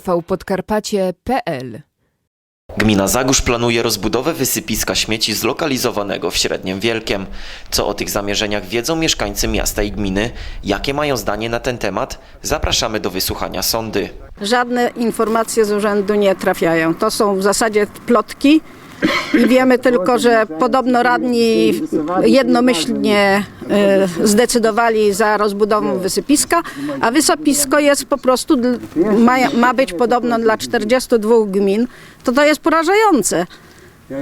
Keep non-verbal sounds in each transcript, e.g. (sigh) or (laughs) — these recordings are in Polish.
tvpodkarpacie.pl Gmina Zagórz planuje rozbudowę wysypiska śmieci zlokalizowanego w Średnim Wielkiem. Co o tych zamierzeniach wiedzą mieszkańcy miasta i gminy? Jakie mają zdanie na ten temat? Zapraszamy do wysłuchania sądy. Żadne informacje z urzędu nie trafiają. To są w zasadzie plotki i wiemy tylko, że podobno radni jednomyślnie e, zdecydowali za rozbudową wysypiska, a wysypisko jest po prostu, ma, ma być podobno dla 42 gmin. To to jest porażające.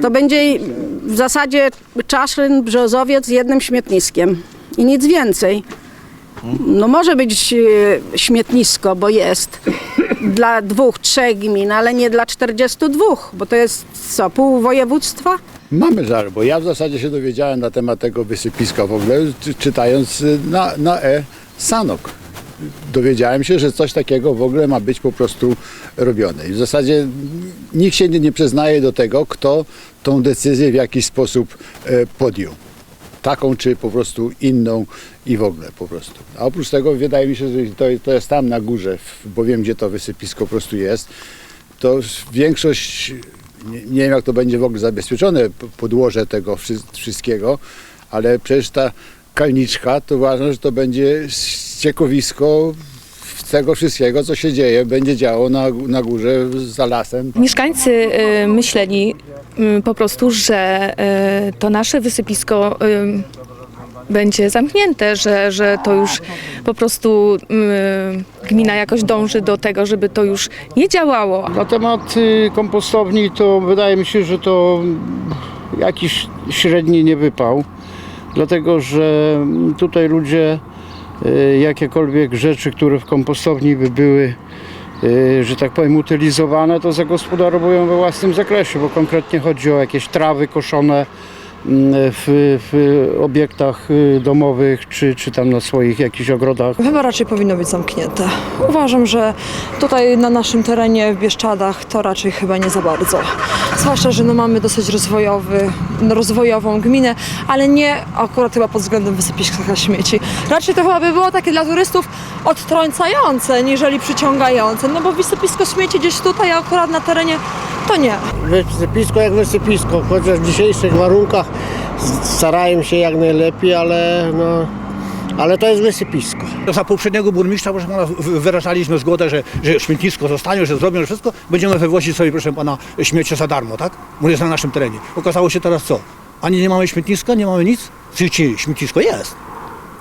To będzie w zasadzie Czaszyn, Brzozowiec jednym śmietniskiem i nic więcej. No może być e, śmietnisko, bo jest dla dwóch, trzech gmin, ale nie dla 42, bo to jest co, pół województwa? Mamy żal, bo ja w zasadzie się dowiedziałem na temat tego wysypiska w ogóle, czy- czytając y, na, na E Sanok. Dowiedziałem się, że coś takiego w ogóle ma być po prostu robione. I w zasadzie nikt się nie, nie przyznaje do tego, kto tą decyzję w jakiś sposób e, podjął. Taką czy po prostu inną i w ogóle po prostu. A oprócz tego wydaje mi się, że to, to jest tam na górze, bo wiem gdzie to wysypisko po prostu jest to większość, nie, nie wiem jak to będzie w ogóle zabezpieczone, podłoże tego wszy- wszystkiego, ale przecież ta kalniczka, to uważam, że to będzie ściekowisko tego wszystkiego, co się dzieje, będzie działo na, na górze za lasem. Mieszkańcy y, myśleli y, po prostu, że y, to nasze wysypisko y, będzie zamknięte, że, że to już po prostu y, gmina jakoś dąży do tego, żeby to już nie działało. Na temat y, kompostowni to wydaje mi się, że to jakiś średni niewypał, dlatego że tutaj ludzie jakiekolwiek rzeczy, które w kompostowni by były, y, że tak powiem, utylizowane, to zagospodarowują we własnym zakresie, bo konkretnie chodzi o jakieś trawy koszone mm, w, w obiektach y, domowych, czy, czy tam na swoich jakichś ogrodach. Chyba raczej powinno być zamknięte. Uważam, że tutaj na naszym terenie w Bieszczadach to raczej chyba nie za bardzo. Zwłaszcza, że no mamy dosyć rozwojowy, rozwojową gminę, ale nie akurat chyba pod względem wysypiska śmieci. Raczej to chyba by było takie dla turystów odtrącające, niżeli przyciągające, no bo wysypisko śmieci gdzieś tutaj, a akurat na terenie to nie. Wysypisko jak wysypisko, chociaż w dzisiejszych warunkach starają się jak najlepiej, ale no, ale to jest wysypisko. Za poprzedniego burmistrza, proszę pana, wyrażaliśmy zgodę, że, że śmietnisko zostanie, że zrobią wszystko. Będziemy wywozić sobie, proszę pana, śmiecie za darmo, tak? Jest na naszym terenie. Okazało się teraz co? Ani nie mamy śmietniska, nie mamy nic? Czy, czy śmietnisko jest?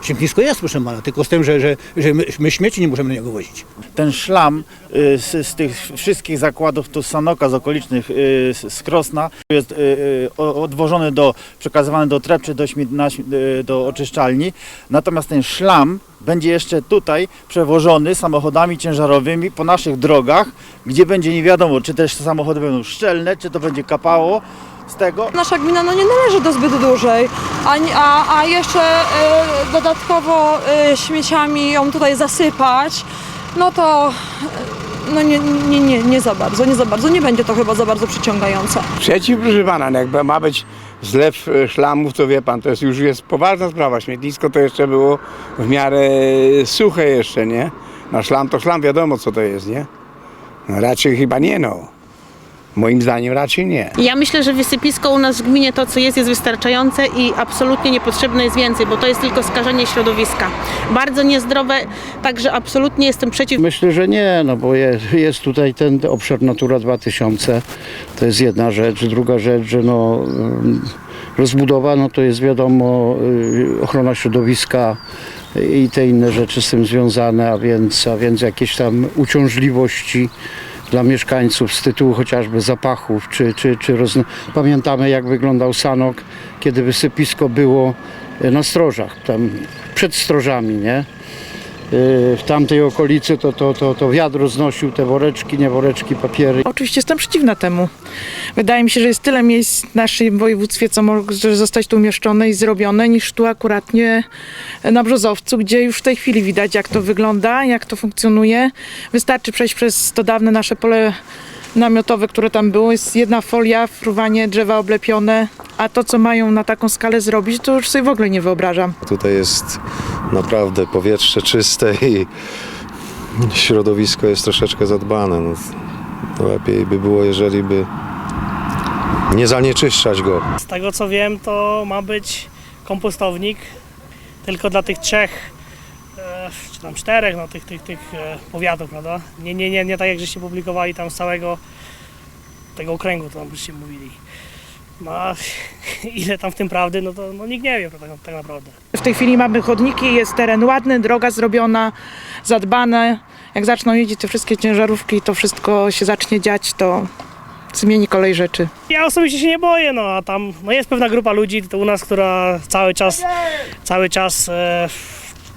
Śmietnisko jest, proszę pana, tylko z tym, że, że, że my, my śmieci nie możemy na niego wozić. ten szlam y, z, z tych wszystkich zakładów tu z Sanoka, z okolicznych, y, z, Krosna jest y, odwożony do, przekazywany do Trep czy do, śmie- do oczyszczalni. Natomiast ten szlam będzie jeszcze tutaj przewożony samochodami ciężarowymi po naszych drogach, gdzie będzie nie wiadomo, czy te samochody będą szczelne, czy to będzie kapało z tego. Nasza gmina no, nie należy do zbyt dużej, a, a, a jeszcze e, dodatkowo e, śmieciami ją tutaj zasypać, no to e, no nie, nie, nie, nie za bardzo, nie za bardzo, nie będzie to chyba za bardzo przyciągające. Przeciw, proszę pana, no jak ma być zlew szlamów, to wie pan, to jest już jest poważna sprawa. Śmietnisko to jeszcze było w miarę suche jeszcze, nie? Na szlam to szlam, wiadomo co to jest, nie? No raczej chyba nie, no. Moim zdaniem raczej nie. Ja myślę, że wysypisko u nas w gminie to, co jest, jest wystarczające i absolutnie niepotrzebne jest więcej, bo to jest tylko skażenie środowiska. Bardzo niezdrowe, także absolutnie jestem przeciw. Myślę, że nie, no bo jest, jest tutaj ten obszar Natura 2000, to jest jedna rzecz. Druga rzecz, że no, ym, rozbudowa, no to jest wiadomo y, ochrona środowiska i te inne rzeczy z tym związane, a więc, a więc jakieś tam uciążliwości dla mieszkańców z tytułu chociażby zapachów, czy, czy, czy rozna... pamiętamy jak wyglądał Sanok, kiedy wysypisko było y, na strożach, tam przed strożami, nie? Y, w tamtej okolicy to, to, to, to wiatr roznosił te woreczki, nie woreczki, papiery. Oczywiście jestem przeciwna temu. Wydaje mi się, że jest tyle miejsc w naszym województwie, co może zostać tu umieszczone i zrobione, niż tu akuratnie na Brzozowcu, gdzie już w tej chwili widać, jak to wygląda, jak to funkcjonuje. Wystarczy przejść przez to dawne nasze pole namiotowe, które tam było. Jest jedna folia, fruwanie, drzewa oblepione, a to, co mają na taką skalę zrobić, to już sobie w ogóle nie wyobrażam. Tutaj jest naprawdę powietrze czyste i środowisko jest troszeczkę zadbane. No, to lepiej by było, jeżeli by nie zanieczyszczać go. Z tego co wiem, to ma być kompostownik tylko dla tych trzech, czy tam czterech, no tych, tych, tych e, powiatów, prawda? Nie, nie, nie, nie tak jak żeście publikowali tam z całego tego okręgu, to tam byście mówili. No a (laughs) ile tam w tym prawdy, no to no, nikt nie wie tak, tak naprawdę. W tej chwili mamy chodniki, jest teren ładny, droga zrobiona, zadbane. Jak zaczną jeździć te wszystkie ciężarówki, to wszystko się zacznie dziać, to zmieni kolej rzeczy. Ja osobiście się nie boję, no a tam no jest pewna grupa ludzi to u nas, która cały czas, cały czas e,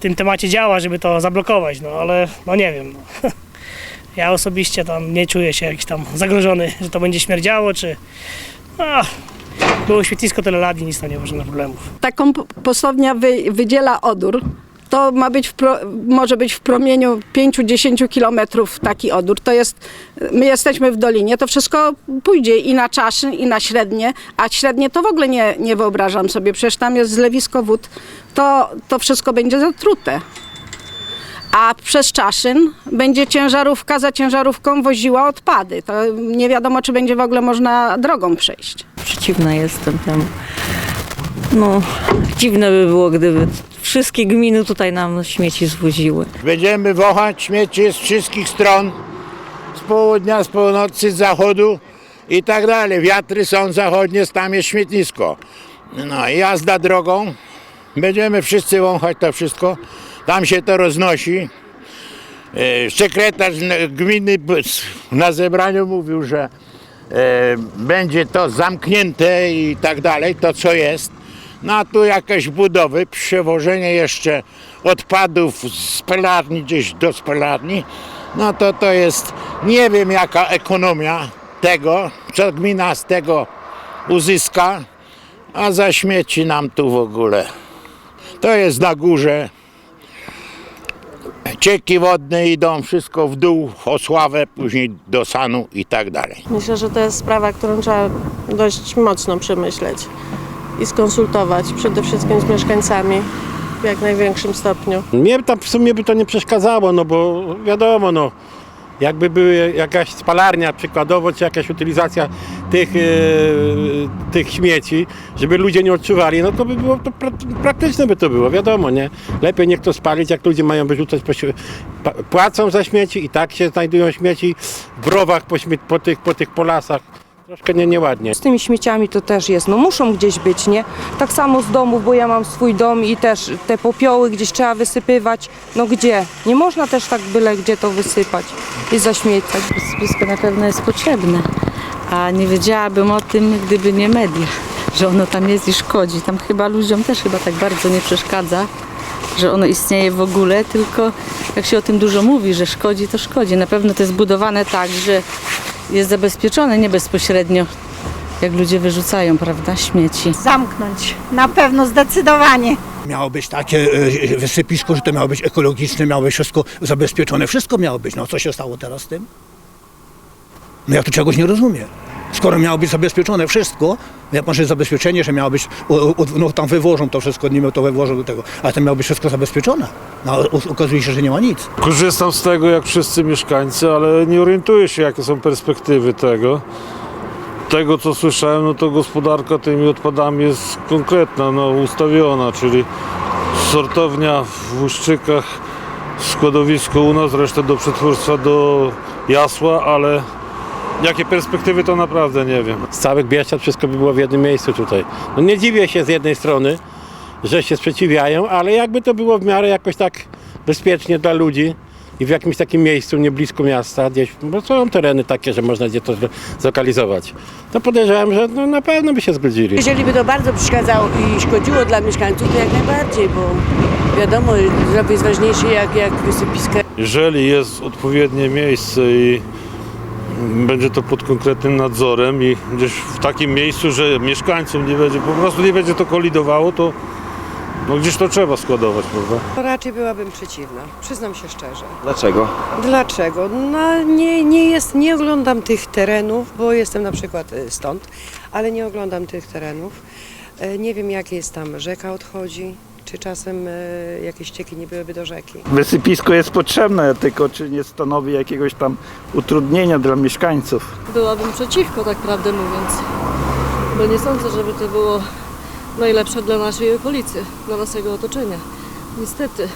tym temacie działa, żeby to zablokować, no ale no nie wiem. No. (laughs) Ja osobiście tam nie czuję się jakiś tam zagrożony, że to będzie śmierdziało, czy... A, było świetlisko tyle lat i nic tam nie ma żadnych problemów. Ta kompostownia wy, wydziela odór. To ma być pro, może być w promieniu 5-10 kilometrów taki odór. To jest, my jesteśmy w dolinie, to wszystko pójdzie i na Czaszyn, i na Średnie, a Średnie to w ogóle nie, nie wyobrażam sobie, przecież tam jest zlewisko wód, to, to wszystko będzie zatrute. A przez Czaszyn będzie ciężarówka za ciężarówką woziła odpady. To nie wiadomo, czy będzie w ogóle można drogą przejść. Przeciwna jestem temu. No, dziwne by było, gdyby wszystkie gminy tutaj nam śmieci zwoziły. Będziemy wochać śmieci z wszystkich stron, z południa, z północy, z zachodu i tak dalej. Wiatry są zachodnie, tam jest śmietnisko. No i jazda drogą. Będziemy wszyscy wąchać to wszystko. Tam się to roznosi. E, Sekretarz gminy na zebraniu mówił, że e, będzie to zamknięte i tak dalej, to co jest. No a tu jakieś budowy, przewożenie jeszcze odpadów z spelarni gdzieś do spelarni, no to to jest, nie wiem jaka ekonomia tego, co gmina z tego uzyska, a za śmieci nam tu w ogóle. To jest na górze. Cieki wodne idą, wszystko w dół, o sławę, później do sanu i tak dalej. Myślę, że to jest sprawa, którą trzeba dość mocno przemyśleć i skonsultować przede wszystkim z mieszkańcami w jak największym stopniu. Mnie tam w sumie by to nie przeszkadzało, no bo wiadomo, no jakby były jakaś spalarnia przykładowo, czy jakaś utylizacja tych, e, tych śmieci, żeby ludzie nie odczuwali, no to by było, to pra, praktyczne by to było, wiadomo, nie? Lepiej niech to spalić, jak ludzie mają wyrzucać, po, płacą za śmieci i tak się znajdują śmieci w browach po, po, tych, po tych polasach. Troszkę nie, nieładnie. Z tymi śmieciami to też jest, no muszą gdzieś być, nie? Tak samo z domów, bo ja mam swój dom i też te popioły gdzieś trzeba wysypywać. No gdzie? Nie można też tak byle gdzie to wysypać i zaśmiecać. Wysypisko na pewno jest potrzebne, a nie wiedziałabym o tym, gdyby nie media, że ono tam jest i szkodzi. Tam chyba ludziom też chyba tak bardzo nie przeszkadza, że ono istnieje w ogóle, tylko jak się o tym dużo mówi, że szkodzi, to szkodzi. Na pewno to jest budowane tak, że jest zabezpieczone nie bezpośrednio, jak ludzie wyrzucają, prawda, śmieci. Zamknąć, na pewno, zdecydowanie. Miało być takie e, wysypisko, że to miało być ekologiczne, miało być wszystko zabezpieczone, wszystko miało być. No co się stało teraz z tym? No ja tu czegoś nie rozumiem. Skoro miało być zabezpieczone wszystko, ja pan, że zabezpieczenie, że miało być, no tam wywożą to wszystko, nie to wywożą do tego, ale to miało być wszystko zabezpieczone. No okazuje się, że nie ma nic. Korzystam z tego jak wszyscy mieszkańcy, ale nie orientuję się jakie są perspektywy tego. Tego co słyszałem, no to gospodarka tymi odpadami jest konkretna, no ustawiona, czyli sortownia w Łuszczykach, składowisko u nas, resztę do przetwórstwa do Jasła, ale jakie perspektywy to naprawdę nie wiem. Z całych Bieszczad wszystko by było w jednym miejscu tutaj. No nie dziwię się z jednej strony, że się sprzeciwiają, ale jakby to było w miarę jakoś tak bezpiecznie dla ludzi i w jakimś takim miejscu, nie blisko miasta, gdzieś, bo są tereny takie, że można gdzie to zlo- zlokalizować, to podejrzewam, że no, na pewno by się zgodzili. Jeżeli by to bardzo przeszkadzało i szkodziło dla mieszkańców, to jak najbardziej, bo wiadomo, zdrowie jest ważniejsze jak, jak wysypiska. Jeżeli jest odpowiednie miejsce i będzie to pod konkretnym nadzorem i gdzieś w takim miejscu, że mieszkańcom nie będzie, po prostu nie będzie to kolidowało, to no gdzieś to trzeba składować, prawda? Raczej byłabym przeciwna, przyznam się szczerze. Dlaczego? Dlaczego? No nie, nie, jest, nie oglądam tych terenów, bo jestem na przykład y, stąd, ale nie oglądam tych terenów. E, Nie wiem, jakie jest tam rzeka odchodzi, czy czasem e, jakieś ścieki nie byłyby do rzeki. Wysypisko jest potrzebne, tylko czy nie stanowi jakiegoś tam utrudnienia dla mieszkańców. Byłabym przeciwko, tak prawdę mówiąc, bo nie sądzę, żeby to było najlepsze dla naszej okolicy, dla naszego otoczenia. Niestety,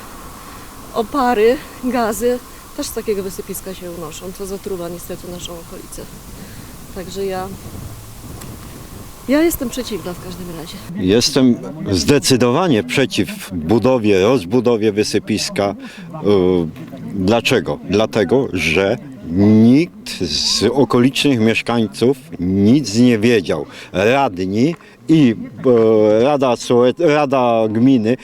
opary, gazy też z takiego wysypiska się unoszą, co zatruwa niestety naszą okolicę. Także ja, ja jestem przeciwna w każdym razie. Jestem zdecydowanie przeciw budowie, rozbudowie wysypiska. Yy, Dlaczego? Dlatego, że nikt z okolicznych mieszkańców nic nie wiedział. Radni i e, Rada, Rada Gminy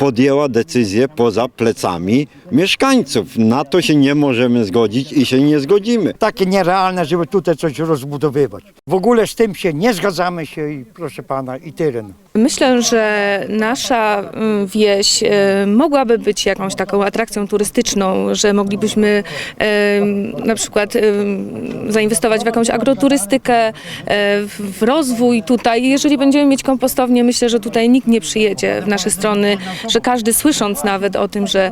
podjęła decyzję poza plecami mieszkańców. Na to się nie możemy zgodzić i się nie zgodzimy. Takie nierealne, żeby tutaj coś rozbudowywać. W ogóle z tym się nie zgadzamy się i proszę pana i tyle. Myślę, że nasza y, wieś y, mogłaby być jakąś taką atrakcją turystyczną, że moglibyśmy na przykład zainwestować w jakąś agroturystykę, y, w rozwój tutaj. Jeżeli będziemy mieć kompostownię, myślę, że tutaj nikt nie przyjedzie w nasze strony, że każdy słysząc nawet o tym, że,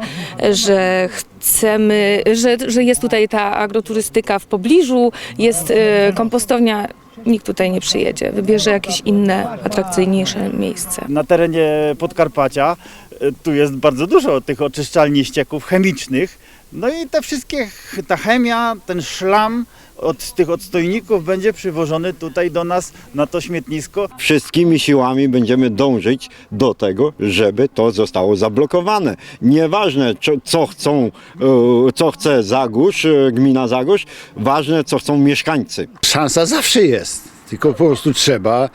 że chcemy, że, że jest tutaj ta agroturystyka w pobliżu, jest y, kompostownia, nikt tutaj nie przyjedzie. Wybierze jakieś inne, atrakcyjniejsze miejsce. Na terenie Podkarpacia e, tu jest bardzo dużo tych oczyszczalni ścieków chemicznych. No i te wszystkie, ta chemia, ten szlam od tych odstojników będzie przywożony tutaj do nas na to śmietnisko. Wszystkimi siłami będziemy dążyć do tego, żeby to zostało zablokowane. Nieważne, co- chcą, e, co chce Zagórz, e, gmina Zagórz, ważne, co chcą mieszkańcy. Szansa zawsze jest. Tylko po prostu trzeba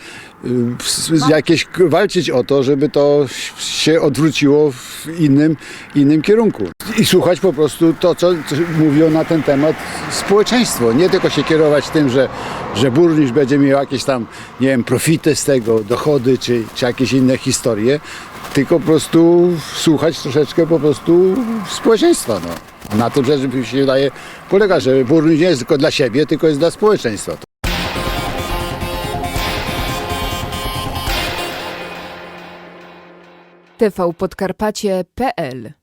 y, jakieś walczyć o to, żeby to się odwróciło w innym, innym kierunku. I słuchać po prostu to, co, co mówią na ten temat społeczeństwo. Nie tylko się kierować tym, że, że burmistrz będzie miał jakieś tam, nie wiem, profity z tego, dochody, czy, czy jakieś inne historie, tylko po prostu słuchać troszeczkę po prostu społeczeństwa. No. Na tym rzecz mi się wydaje polega, że burmistrz nie jest tylko dla siebie, tylko jest dla społeczeństwa. tvpodkarpacie.pl